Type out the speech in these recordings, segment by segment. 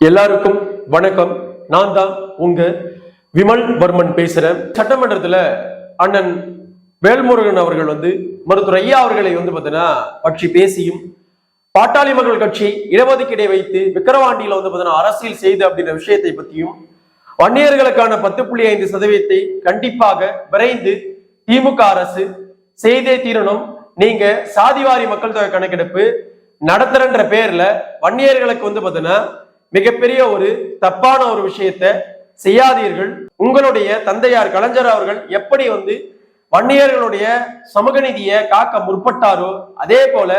எல்லாருக்கும் வணக்கம். நான் தான் உங்க விமல் வர்மன் பேசுறேன். சட்டமன்றத்துல அண்ணன் வேல்முருகன் அவர்கள் வந்து மருத்துவர் ஐயா அவர்களை வந்து பார்த்தீங்கன்னா பற்றி பேசியும் பாட்டாளி மக்கள் கட்சி இடஒதுக்கீடை வைத்து விக்கிரவாண்டியில வந்து பார்த்தீங்கன்னா அரசியல் செய்து அப்படின்ற விஷயத்தை பத்தியும் வன்னியர்களுக்கான பத்து புள்ளி ஐந்து சதவீதத்தை கண்டிப்பாக விரைந்து திமுக அரசு செய்தே தீரணும். நீங்க சாதிவாரி மக்கள் தொகை கணக்கெடுப்பு நடத்துறன்ற பேர்ல வன்னியர்களுக்கு வந்து பார்த்தீங்கன்னா மிகப்பெரிய ஒரு தப்பான ஒரு விஷயத்த செய்யாதீர்கள். உங்களுடைய தந்தையார் கலைஞர் அவர்கள் எப்படி வந்து வன்னியர்களுடைய சமூக நீதியை காக்க முற்பட்டாரோ அதே போல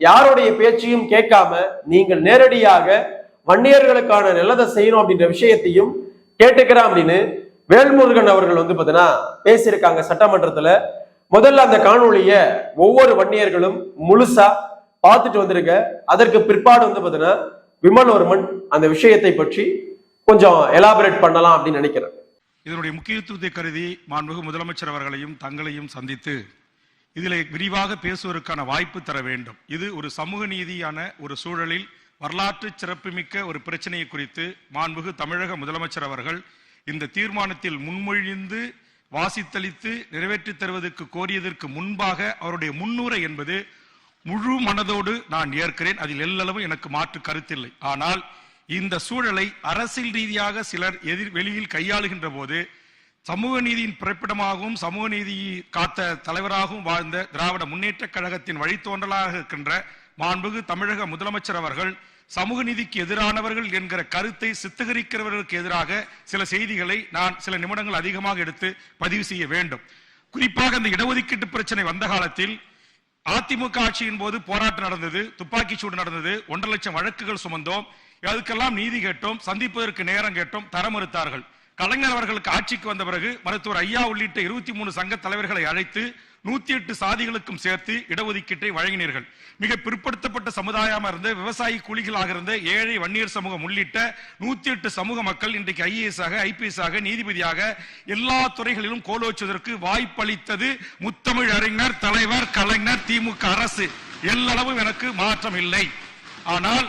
யாருடைய பேச்சையும் கேட்காம நீங்கள் நேரடியாக வன்னியர்களுக்கான நல்லதை செய்யணும் அப்படின்ற விஷயத்தையும் கேட்டுக்கிறேன் அப்படின்னு வேல்முருகன் அவர்கள் வந்து பார்த்தீங்கன்னா பேசியிருக்காங்க சட்டமன்றத்துல. முதல்ல அந்த காணொலிய ஒவ்வொரு வன்னியர்களும் முழுசா பார்த்துட்டு வந்திருக்க. அதற்கு பிற்பாடு வந்து பார்த்தீங்கன்னா விமல்வர்மன் அந்த விஷயத்தை பற்றி கொஞ்சம் எலாபரேட் பண்ணலாம் அப்படின்னு நினைக்கிறேன். இதனுடைய முக்கியத்துவத்தை கருதி மாண்புமிகு முதலமைச்சர் அவர்களையும் தங்களையும் சந்தித்து இதில் விரிவாக பேசுவதற்கான வாய்ப்பு தர வேண்டும். இது ஒரு சமூக நீதியான ஒரு சூழலில் வரலாற்று சிறப்புமிக்க ஒரு பிரச்சனையை குறித்து மாண்புகு தமிழக முதலமைச்சர் அவர்கள் இந்த தீர்மானத்தில் முன்மொழிந்து வாசித்தளித்து நிறைவேற்றித் தருவதற்கு கோரியதற்கு முன்பாக அவருடைய முன்னுரை என்பது முழு மனதோடு நான் ஏற்கிறேன். அதில் எல்லளவும் எனக்கு மாற்று கருத்தில்லை. ஆனால் இந்த சூழலை அரசியல் ரீதியாக சிலர் எதிர் வெளியில் கையாளுகின்ற போது சமூக நீதியின் பிறப்பிடமாகவும் சமூக நீதியை காத்த தலைவராகவும் வாழ்ந்த திராவிட முன்னேற்ற கழகத்தின் வழித்தோன்றலாக இருக்கின்ற மாண்புகு தமிழக முதலமைச்சர் அவர்கள் சமூக நீதிக்கு எதிரானவர்கள் என்கிற கருத்தை சித்தகரிக்கிறவர்களுக்கு எதிராக சில செய்திகளை நான் சில நிமிடங்கள் அதிகமாக எடுத்து பதிவு செய்ய வேண்டும். குறிப்பாக இந்த இடஒதுக்கீட்டு பிரச்சனை வந்த காலத்தில் அதிமுக ஆட்சியின் போது போராட்டம் நடந்தது துப்பாக்கி சூடு நடந்தது ஒன்றரை லட்சம் வழக்குகள் சுமந்தோம். அதுக்கெல்லாம் நீதி கேட்டோம் சந்திப்பதற்கு நேரம் கேட்டோம் தர மறுத்தார்கள். கலைஞர் அவர்களுக்கு ஆட்சிக்கு வந்த பிறகு மருத்துவர் ஐயா உள்ளிட்ட இருபத்தி மூணு சங்க தலைவர்களை அழைத்து நூத்தி எட்டு சாதிகளுக்கும் சேர்த்து இடஒதுக்கீட்டை வழங்கினீர்கள். மிக பிற்படுத்தப்பட்ட சமுதாயமாக இருந்த விவசாயி கூலிகளாக இருந்த ஏழை வன்னியர் சமூகம் உள்ளிட்ட நூத்தி எட்டு சமூக மக்கள் இன்றைக்கு ஐஏஎஸ் ஆக ஐபிஎஸ் ஆக நீதிபதியாக எல்லா துறைகளிலும் கோலோச்சுவதற்கு வாய்ப்பளித்தது முத்தமிழ் அறிஞர் தலைவர் கலைஞர் திமுக அரசு. எல்லளவும் எனக்கு மாற்றம் இல்லை ஆனால்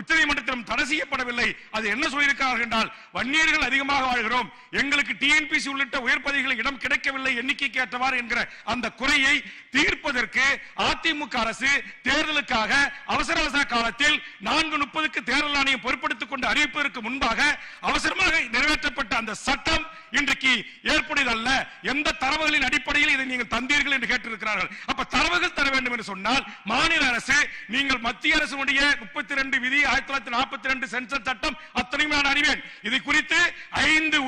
உச்சநீதிமன்றத்திலும் தடை செய்யப்படவில்லை. அது என்ன சொல்லியிருக்கிறார்கள் என்றால் வன்னியர்கள் அதிகமாக வாழ்கிறோம். எங்களுக்கு டிஎன்பிசி உள்ளிட்ட உயர் பதவிகளில் இடம் கிடைக்கவில்லை எண்ணிக்கைக்கு ஏற்றவாறு என்கிற அந்த குறையை தீர்ப்பதற்கு அதிமுக அரசு தேர்தலுக்காக அவசர அவசர காலத்தில் நான்கு முப்பதுக்கு தேர்தல் ஆணையம் பொறுப்படுத்திக் கொண்டு அறிவிப்பதற்கு முன்பாக அவசரமாக நிறைவேற்றப்பட்ட அந்த சட்டம் இன்றைக்கு ஏற்புடையதல்ல. எந்த தரவுகளின் அடிப்படையில் இதை நீங்கள் தந்தீர்கள் என்று கேட்டிருக்கிறார்கள். அப்ப தரவுகள் தர வேண்டும் என்று சொன்னால் மாநில அரசு நீங்கள் மத்திய அரசுடைய முப்பத்தி ரெண்டு விதி ஆயிரத்தி தொள்ளாயிரத்தி நாற்பத்தி ரெண்டு சென்சர் சட்டம் அத்தனையும் நான் அறிவேன். இது குறித்து ஐந்து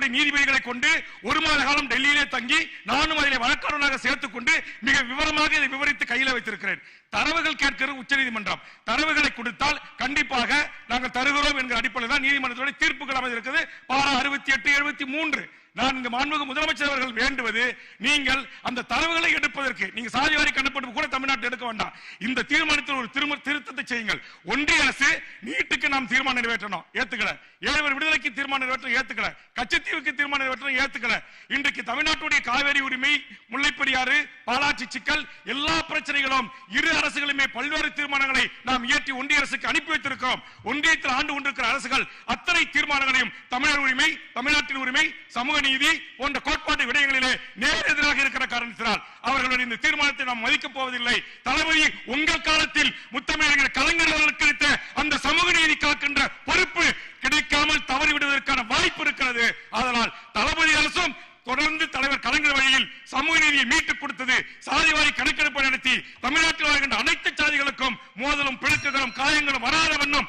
உயர்நீதிமன்றத்துடைய நீதிபதிகளை கொண்டு ஒரு மாத காலம் டெல்லியிலே தங்கி நானும் அதிலே வழக்கறிஞராக சேர்த்துக் கொண்டு மிக விவரமாக இதை விவரித்து கையில் வைத்திருக்கிறேன். தரவுகள் கேட்கிறது உச்சநீதிமன்றம். தரவுகளை கொடுத்தால் கண்டிப்பாக நாங்கள் தருகிறோம் என்கிற அடிப்படையில் தான் நீதிமன்றத்துடைய தீர்ப்புகள் அமைந்திருக்கிறது. பாரா அறுபத்தி எட்டு எழுபத்தி மூன்று. நான் இங்கு மாண்புமிகு முதலமைச்சர் அவர்கள் வேண்டுவது நீங்கள் அந்த தரவுகளை எடுப்பதற்கு நீங்க சாதிவாரி கண்டுபிடிப்பு கூட தமிழ்நாட்டில் எடுக்க வேண்டாம். இந்த தீர்மானத்தில் ஒரு திரும திருத்தத்தை செய்யுங்கள். ஒன்றிய அரசு நீட்டுக்கு நாம் தீர்மானம் நிறைவேற்றணும். ஏத்துக்கல. ஏழவர் விடுதலைக்கு தீர்மானம் நிறைவேற்ற ஏத்துக்கல. கட்சி கச்சத்தீவுக்கு தீர்மானம் நிறைவேற்ற ஏத்துக்கல. இன்றைக்கு தமிழ்நாட்டுடைய காவேரி உரிமை முல்லைப்பெரியாறு பாலாட்சி சிக்கல் எல்லா பிரச்சனைகளும் இரு அரசுகளுமே பல்வேறு தீர்மானங்களை நாம் இயற்றி ஒன்றிய அரசுக்கு அனுப்பி வைத்திருக்கிறோம். ஒன்றியத்தில் ஆண்டு கொண்டிருக்கிற அரசுகள் அத்தனை தீர்மானங்களையும் தமிழர் உரிமை தமிழ்நாட்டின் உரிமை சமூக நீதி போன்ற கோட்பாட்டு விடயங்களிலே நேர் எதிராக இருக்கிற காரணத்தினால் அவர்களுடைய இந்த தீர்மானத்தை நாம் மதிக்கப் போவதில்லை. தளபதி உங்கள் காலத்தில் முத்தமிழர்கள் கலைஞர்களுக்கு அவர்களுக்கு கிடைத்த அந்த சமூக நீதி காக்கின்ற பொறுப்பு கிடைக்காமல் தவறிவிடுவதற்கான வாய்ப்பு இருக்கிறது உள்ளது அதனால் தளபதி அரசும் தொடர்ந்து தலைவர் கலைஞர் வழியில் சமூக நீதியை மீட்டுக் கொடுத்தது சாதிவாரி கணக்கெடுப்பு நடத்தி தமிழ்நாட்டில் வாழ்கின்ற அனைத்து சாதிகளுக்கும் மோதலும் பிளக்குகளும் காயங்களும் வராத வண்ணம்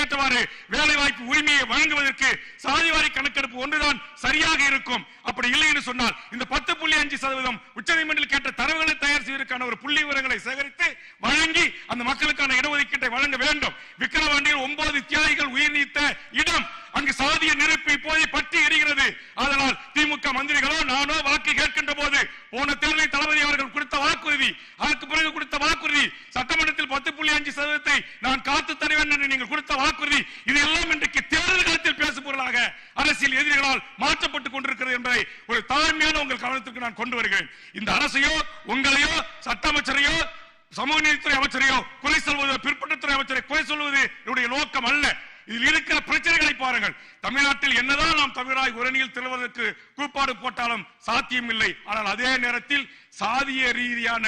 அதற்கேற்றவாறு வேலை வாய்ப்பு உரிமையை வழங்குவதற்கு சாதிவாரி கணக்கெடுப்பு ஒன்றுதான் சரியாக இருக்கும். அப்படி இல்லை என்று சொன்னால் இந்த பத்து புள்ளி அஞ்சு சதவீதம் உச்சநீதிமன்றத்தில் கேட்ட தரவுகளை தயார் செய்வதற்கான ஒரு புள்ளி விவரங்களை சேகரித்து வழங்கி அந்த மக்களுக்கான இடஒதுக்கீட்டை வழங்க வேண்டும். விக்கிரவாண்டியில் ஒன்பது தியாகிகள் உயிர் நீத்த இடம். அங்கு சாதிய நெருப்பு இப்போதை பற்றி எரிகிறது. அதனால் திமுக மந்திரிகளோ நானோ வாக்கு கேட்கின்ற போது போன தேர்தலில் தளபதி அவர்கள் கொடுத்த வாக்குறுதி அதற்கு பிறகு கொடுத்த வாக்குறுதி சட்டமன்றத்தில் பத்து புள்ளி அஞ்சு சதவீதத்தை நான் காத்து தருவேன் என்று நீங்கள் கொடுத்த வாக்குறுதி இது எல்லாம் இன்றைக்கு தேர்தல் காலத்தில் பேசுபொருளாக அரசியல் எதிரிகளால் மாற்றப்பட்டுக் கொண்டிருக்கிறது என்பதை ஒரு தாழ்மையான உங்கள் கவனத்திற்கு நான் கொண்டு வருகிறேன். இந்த அரசையோ உங்களையோ சட்ட அமைச்சரையோ சமூக நீதித்துறை அமைச்சரையோ கொலை சொல்வது பிற்பட்டத்துறை அமைச்சரை கொலை சொல்வது என்னுடைய நோக்கம் அல்ல. இதில் இருக்கிற பிரச்சனைகளை பாருங்கள். தமிழ்நாட்டில் என்னதான் நாம் தமிழாய் உரணியில் திருவதற்கு கூப்பாடு போட்டாலும் சாத்தியம் இல்லை. ஆனால் அதே நேரத்தில் சாதிய ரீதியான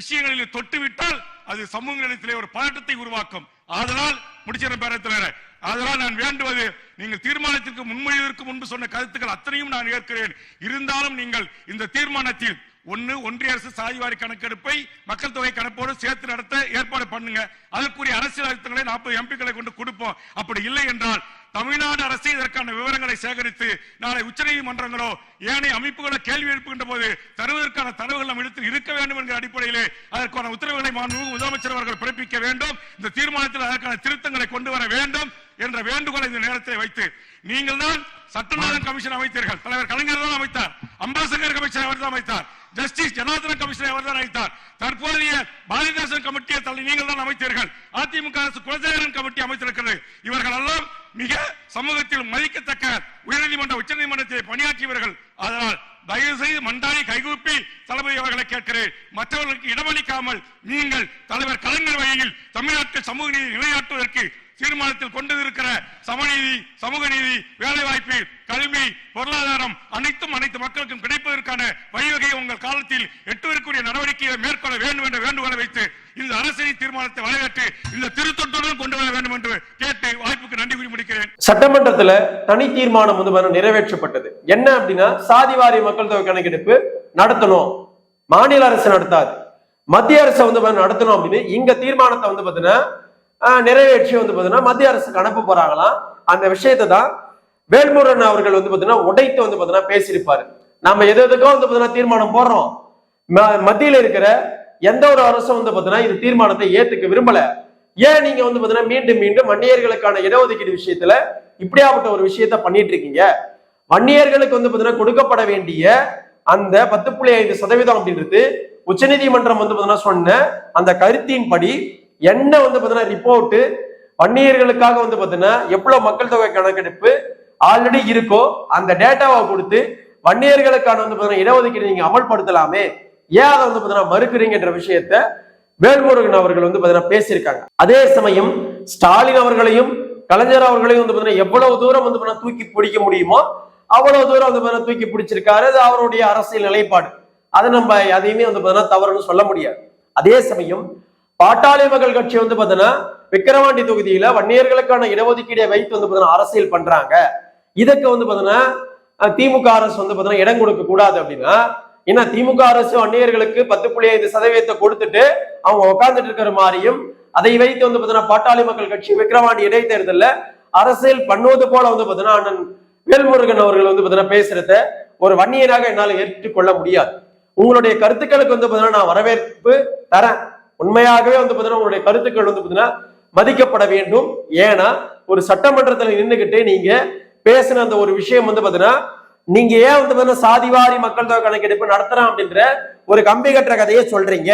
விஷயங்களில் தொட்டுவிட்டால் அது சமூக நிலையத்திலே ஒரு பதட்டத்தை உருவாக்கும். அதனால் முடிச்சிட பேரத்தில் அதனால் நான் வேண்டுவது நீங்கள் தீர்மானத்திற்கு முன்மொழிவதற்கு முன்பு சொன்ன கருத்துக்கள் அத்தனையும் நான் ஏற்கிறேன். இருந்தாலும் நீங்கள் இந்த தீர்மானத்தில் ஒன்னு ஒன்றிய அரசு சாதிவாரி கணக்கெடுப்பை மக்கள் தொகை கணப்போடு சேர்த்து நடத்த ஏற்பாடு பண்ணுங்க. அதற்குரிய அரசியல் அழுத்தங்களை நாற்பது எம்பிக்களை கொண்டு கொடுப்போம். அப்படி இல்லை என்றால் தமிழ்நாடு அரசு இதற்கான விவரங்களை சேகரித்து நாளை உச்சநீதிமன்றங்களோ ஏனைய அமைப்புகளோ கேள்வி எழுப்புகின்ற போது தருவதற்கான தரவுகள் நம் இடத்தில் இருக்க வேண்டும் என்கிற அடிப்படையிலே அதற்கான உத்தரவுகளை முதலமைச்சர் அவர்கள் பிறப்பிக்க வேண்டும். இந்த தீர்மானத்தில் அதற்கான திருத்தங்களை கொண்டு வர வேண்டும் என்ற வேண்டுகோளை இந்த நேரத்தில் வைத்து நீங்கள் தான் சட்டநாதன் கமிஷன் அமைத்தீர்கள். தலைவர் கலைஞர் தான் அமைத்தார். அம்பாசங்கர் கமிஷன் அவர் தான் அமைத்தார். ஜஸ்டிஸ் ஜனார்தன கமிஷனை அவர் தான் அழைத்தார். தற்போதைய பாரதிதாசன் கமிட்டியை தள்ளி நீங்கள் தான் அமைத்தீர்கள். அதிமுக அரசு குலசேகரன் கமிட்டி அமைத்திருக்கிறது. இவர்கள் எல்லாம் மிக சமூகத்தில் மதிக்கத்தக்க உயர்நீதிமன்ற உச்சநீதிமன்றத்தை பணியாற்றியவர்கள். அதனால் தயவு செய்து மண்டாடி கைகூப்பி தளபதி அவர்களை கேட்கிறேன். மற்றவர்களுக்கு இடமளிக்காமல் நீங்கள் தலைவர் கலைஞர் வகையில் தமிழ்நாட்டில் சமூக நீதி நிலையாற்றுவதற்கு தீர்மானத்தில் கொண்டு இருக்கிற சமநீதி சமூக நீதி வேலை வாய்ப்பு கல்வி பொருளாதாரம் அனைத்தும் அனைத்து மக்களுக்கும் கிடைப்பதற்கான வழிவகையை உங்கள் காலத்தில் எட்டுவதற்குரிய நடவடிக்கையை மேற்கொள்ள வேண்டும் என்ற வேண்டுகோளை வைத்து இந்த அரசின் தீர்மானத்தை வரவேற்று இந்த திருத்தொற்றுடன் கொண்டு வர வேண்டும் என்று கேட்டு வாய்ப்புக்கு நன்றி கூறி முடிக்கிறேன். சட்டமன்றத்துல தனி தீர்மானம் வந்து நிறைவேற்றப்பட்டது. என்ன அப்படின்னா சாதிவாரி மக்கள் தொகை கணக்கெடுப்பு நடத்தணும். மாநில அரசு நடத்தாது. மத்திய அரசு வந்து நடத்தணும் அப்படின்னு இங்க தீர்மானத்தை வந்து பாத்தீங்கன்னா நிறைவேற்றி வந்து பாத்தீங்கன்னா மத்திய அரசுக்கு அனுப்ப போறாங்களாம் அந்த விஷயத்தை தான் வேல்முருகன் அவர்கள் வந்து பாத்தீங்கன்னா உடைத்து வந்து பாத்தீங்கன்னா பேசியிருப்பாரு. நம்ம எது எதுக்கோ வந்து பாத்தீங்கன்னா தீர்மானம் போடுறோம். ம- மத்தியில இருக்கிற எந்த ஒரு அரசும் வந்து பாத்தீங்கன்னா இது தீர்மானத்தை ஏத்துக்க விரும்பல. ஏன் நீங்க வந்து பாத்தீங்கன்னா மீண்டும் மீண்டும் வன்னியர்களுக்கான இடஒதுக்கீடு விஷயத்துல இப்படியாப்பட்ட ஒரு விஷயத்த பண்ணிட்டு இருக்கீங்க வன்னியர்களுக்கு வந்து பாத்தீங்கன்னா கொடுக்கப்பட வேண்டிய அந்த பத்து புள்ளி ஐந்து சதவீதம் அப்படின்றது உச்சநீதிமன்றம் வந்து பாத்தீங்கன்னா சொன்ன அந்த கருத்தின்படி என்ன வந்து பார்த்தீங்கன்னா ரிப்போர்ட் வன்னியர்களுக்காக வந்து பார்த்தீங்கன்னா எவ்வளவு மக்கள் தொகை கணக்கெடுப்பு ஆல்ரெடி இருக்கோ அந்த டேட்டாவை கொடுத்து வன்னியர்களுக்கான வந்து பார்த்தீங்கன்னா இடஒதுக்கீடு நீங்க அமல்படுத்தலாமே. ஏன் அதை வந்து பாத்தீங்கன்னா மறுக்கிறீங்கன்ற விஷயத்த வேல்முருகன் அவர்கள் வந்து பார்த்தீங்கன்னா பேசியிருக்காங்க. அதே சமயம் ஸ்டாலின் அவர்களையும் கலைஞர் அவர்களையும் வந்து பாத்தீங்கன்னா எவ்வளவு தூரம் வந்து பாத்தீங்கன்னா தூக்கி பிடிக்க முடியுமோ அவ்வளவு தூரம் வந்து பார்த்தீங்கன்னா தூக்கி பிடிச்சிருக்காரு. அது அவருடைய அரசியல் நிலைப்பாடு. அதை நம்ம அதையுமே வந்து பார்த்தீங்கன்னா தவறுன்னு சொல்ல முடியாது. அதே சமயம் பாட்டாளி மக்கள் கட்சி வந்து பாத்தீங்கன்னா விக்கிரவாண்டி தொகுதியில வன்னியர்களுக்கான இடஒதுக்கீடை வைத்து வந்து பாத்தீங்கன்னா அரசியல் பண்றாங்க. இதுக்கு வந்து பாத்தீங்கன்னா திமுக அரசு வந்து பாத்தீங்கன்னா இடம் கொடுக்க கூடாது அப்படின்னா ஏன்னா திமுக அரசு வன்னியர்களுக்கு பத்து புள்ளி ஐந்து சதவீதத்தை கொடுத்துட்டு அவங்க உட்கார்ந்துட்டு இருக்கிற மாதிரியும் அதை வைத்து வந்து பாத்தீங்கன்னா பாட்டாளி மக்கள் கட்சி விக்கிரவாண்டி இடைத்தேர்தலில் அரசியல் பண்ணுவது போல வந்து பாத்தீங்கன்னா அண்ணன் வேல்முருகன் அவர்கள் வந்து பாத்தீங்கன்னா பேசுறத ஒரு வன்னியராக என்னால் ஏற்றுக்கொள்ள முடியாது. உங்களுடைய கருத்துக்களுக்கு வந்து பாத்தீங்கன்னா நான் வரவேற்பு தரேன். உண்மையாகவே வந்து பாத்தீங்கன்னா உங்களுடைய கருத்துக்கள் வந்து பாத்தீங்கன்னா மதிக்கப்பட வேண்டும். ஏன்னா ஒரு சட்டமன்றத்தில் நின்னுகிட்டு நீங்க பேசின அந்த ஒரு விஷயம் வந்து பாத்தீங்கன்னா நீங்க ஏன் வந்து பாத்தீங்கன்னா சாதிவாரி மக்கள் தொகை கணக்கெடுப்பு நடத்துறோம் அப்படின்ற ஒரு கம்பி கட்டுற கதையை சொல்றீங்க.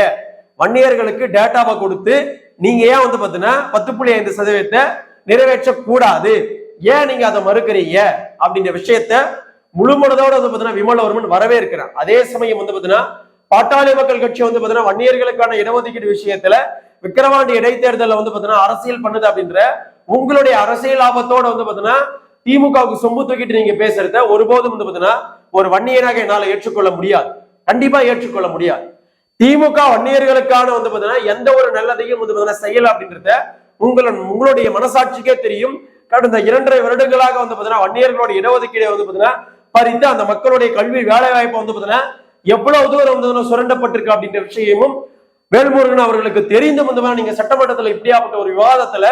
வன்னியர்களுக்கு டேட்டாவை கொடுத்து நீங்க ஏன் வந்து பாத்தீங்கன்னா பத்து புள்ளி ஐந்து சதவீதத்தை நிறைவேற்ற கூடாது ஏன் நீங்க அதை மறுக்கிறீங்க? அப்படின்ற விஷயத்த முழுமனதோட வந்து பாத்தீங்கன்னா விமலவர்மன் வரவேற்கிறான் அதே சமயம் வந்து பாத்தீங்கன்னா பாட்டாளி மக்கள் கட்சி வந்து பாத்தீங்கன்னா வன்னியர்களுக்கான இடஒதுக்கீடு விஷயத்துல விக்கிரவாண்டி இடைத்தேர்தல்ல வந்து பாத்தீங்கன்னா அரசியல் பண்ணுது அப்படின்ற உங்களுடைய அரசியல் லாபத்தோட வந்து பாத்தீங்கன்னா திமுகவுக்கு சொம்பு தூக்கிட்டு நீங்க பேசுறத ஒருபோதும் வந்து பாத்தீங்கன்னா ஒரு வன்னியராக என்னால ஏற்றுக்கொள்ள முடியாது. கண்டிப்பா ஏற்றுக்கொள்ள முடியாது. திமுக வன்னியர்களுக்கான வந்து பாத்தீங்கன்னா எந்த ஒரு நல்லதையும் வந்து பாத்தீங்கன்னா செய்யல அப்படின்றத உங்கள உங்களுடைய மனசாட்சிக்கே தெரியும். கடந்த இரண்டரை வருடங்களாக வந்து பாத்தீங்கன்னா வன்னியர்களோட இடஒதுக்கீடை வந்து பாத்தீங்கன்னா பறித்து அந்த மக்களுடைய கல்வி வேலை வாய்ப்பை வந்து பாத்தீங்கன்னா எவ்வளவு தூரம் வந்து சுரண்டப்பட்டிருக்கு அப்படின்ற விஷயமும் வேல்முருகன் அவர்களுக்கு தெரிந்தும் வந்து நீங்க சட்டமன்றத்துல இப்படியாப்பட்ட ஒரு விவாதத்துல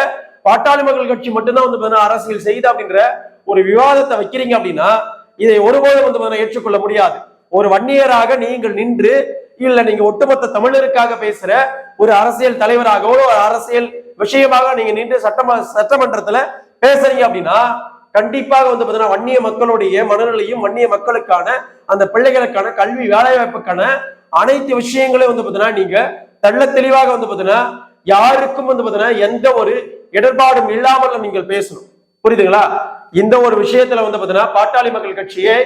பாட்டாளி மக்கள் கட்சி மட்டும்தான் வந்து அரசியல் செய்யுது அப்படின்ற ஒரு விவாதத்தை வைக்கிறீங்க அப்படின்னா இதை ஒருபோதும் வந்து ஏற்றுக்கொள்ள முடியாது. ஒரு வன்னியராக நீங்கள் நின்று இல்ல நீங்க ஒட்டுமொத்த தமிழருக்காக பேசுற ஒரு அரசியல் தலைவராகவோ ஒரு அரசியல் விஷயமாக நீங்க நின்று சட்டம சட்டமன்றத்துல பேசுறீங்க அப்படின்னா கண்டிப்பாக வந்து பாத்தீங்கன்னா வன்னிய மக்களுடைய மனநிலையும் வன்னிய மக்களுக்கான அந்த பிள்ளைகளுக்கான கல்வி வேலைவாய்ப்புக்கான அனைத்து விஷயங்களையும் வந்து பாத்தீங்கன்னா நீங்க தெள்ள தெளிவாக வந்து பாத்தீங்கன்னா யாருக்கும் வந்து பாத்தீங்கன்னா எந்த ஒரு இடர்பாடும் இல்லாமல் நீங்கள் பேசணும். புரியுதுங்களா? இந்த ஒரு விஷயத்துல வந்து பாத்தீங்கன்னா பாட்டாளி மக்கள் கட்சியை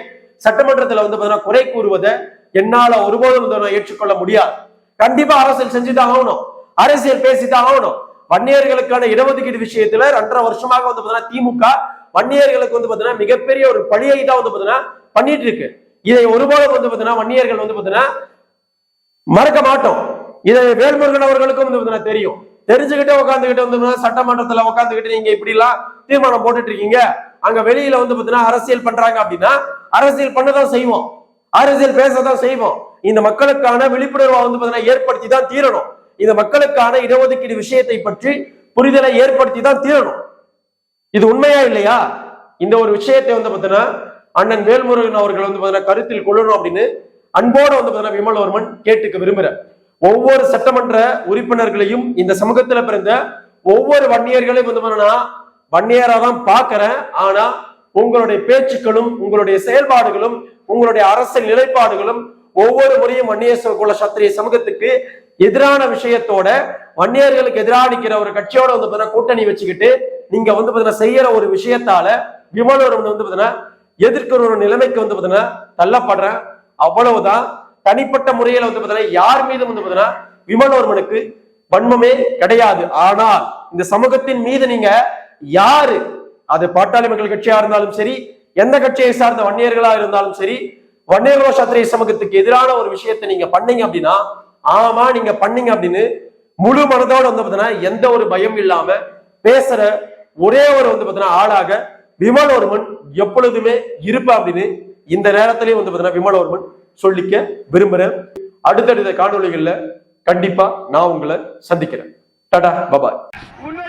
சட்டமன்றத்துல வந்து பாத்தீங்கன்னா குறை கூறுவதை என்னால ஒருபோதும் வந்து ஏற்றுக்கொள்ள முடியாது. கண்டிப்பா அரசியல் செஞ்சுதான் ஆகணும். அரசியல் பேசிதான் ஆகணும். வன்னியர்களுக்கான இடஒதுக்கீடு விஷயத்துல ரெண்டரை வருஷமாக வந்து பாத்தீங்கன்னா திமுக வன்னியர்களுக்கு வந்து பாத்தீங்கன்னா மிகப்பெரிய ஒரு பழியை தான் வந்து பாத்தீங்கன்னா பண்ணிட்டு இருக்கு இதை ஒருபோதும் வந்து பாத்தீங்கன்னா வன்னியர்கள் வந்து பாத்தீங்கன்னா மறக்க மாட்டோம். இதை வேல்முருகன் அவர்களுக்கும் வந்து பாத்தீங்கன்னா தெரியும். தெரிஞ்சுக்கிட்டே உட்காந்துக்கிட்டு வந்து சட்டமன்றத்துல உட்காந்துக்கிட்டு நீங்க இப்படி எல்லாம் தீர்மானம் போட்டுட்டு இருக்கீங்க அங்க வெளியில வந்து பாத்தீங்கன்னா அரசியல் பண்றாங்க அப்படின்னா அரசியல் பண்ணதான் செய்வோம். அரசியல் பேசதான் செய்வோம். இந்த மக்களுக்கான விழிப்புணர்வை வந்து பாத்தீங்கன்னா ஏற்படுத்தி தான் தீரணும். இந்த மக்களுக்கான இடஒதுக்கீடு விஷயத்தை பற்றி புரிதலை ஏற்படுத்தி தான் தீரணும். இது உண்மையா இல்லையா? இந்த ஒரு விஷயத்தை வந்து பார்த்தீங்கன்னா அண்ணன் வேல்முருகன் அவர்கள் வந்து பாத்தீங்கன்னா கருத்தில் கொள்ளணும் அப்படின்னு அன்போட வந்து பார்த்தீங்கன்னா விமல்வர்மன் கேட்டுக்க விரும்புகிறேன் ஒவ்வொரு சட்டமன்ற உறுப்பினர்களையும் இந்த சமூகத்துல பிறந்த ஒவ்வொரு வன்னியர்களையும் வந்து பார்த்தீங்கன்னா வன்னியரா தான் பாக்குறேன் ஆனா உங்களுடைய பேச்சுக்களும் உங்களுடைய செயல்பாடுகளும் உங்களுடைய அரசியல் நிலைப்பாடுகளும் ஒவ்வொரு முறையும் வன்னியேஸ்வர குல சத்திரிய சமூகத்துக்கு எதிரான விஷயத்தோட வன்னியர்களுக்கு எதிராக நிற்கிற ஒரு கட்சியோட வந்து பார்த்தீங்கன்னா கூட்டணி வச்சுக்கிட்டு நீங்க வந்து பாத்தீங்கன்னா செய்யற ஒரு விஷயத்தால விமலவரம் வந்து பாத்தீங்கன்னா எதிர்க்கிற ஒரு நிலைமைக்கு வந்து பாத்தீங்கன்னா தள்ளப்படுறேன் அவ்வளவுதான். தனிப்பட்ட முறையில வந்து பாத்தீங்கன்னா யார் மீதும் வந்து பாத்தீங்கன்னா விமலவர்மனுக்கு வன்மமே கிடையாது. ஆனால் இந்த சமூகத்தின் மீது நீங்க யாரு? அது பாட்டாளி மக்கள் கட்சியா இருந்தாலும் சரி எந்த கட்சியை சார்ந்த வன்னியர்களா இருந்தாலும் சரி வன்னியர்களோ சத்திரிய சமூகத்துக்கு எதிரான ஒரு விஷயத்தை நீங்க பண்ணீங்க அப்படின்னா ஆமா நீங்க பண்ணீங்க அப்படின்னு முழு மனதோட வந்து பார்த்தீங்கன்னா எந்த ஒரு பயம் இல்லாம பேசுற ஒரே ஒரு வந்து பாத்தீங்கன்னா ஆளாக விமலோர்மன் எப்பொழுதுமே இருப்பா அப்படின்னு இந்த நேரத்திலேயே வந்து பாத்தீங்கன்னா விமலோர்மன் சொல்லிக்க விரும்புறேன். அடுத்தடுத்த காணொலிகள்ல கண்டிப்பா நான் உங்களை சந்திக்கிறேன். டாடா பபாய் உண்மை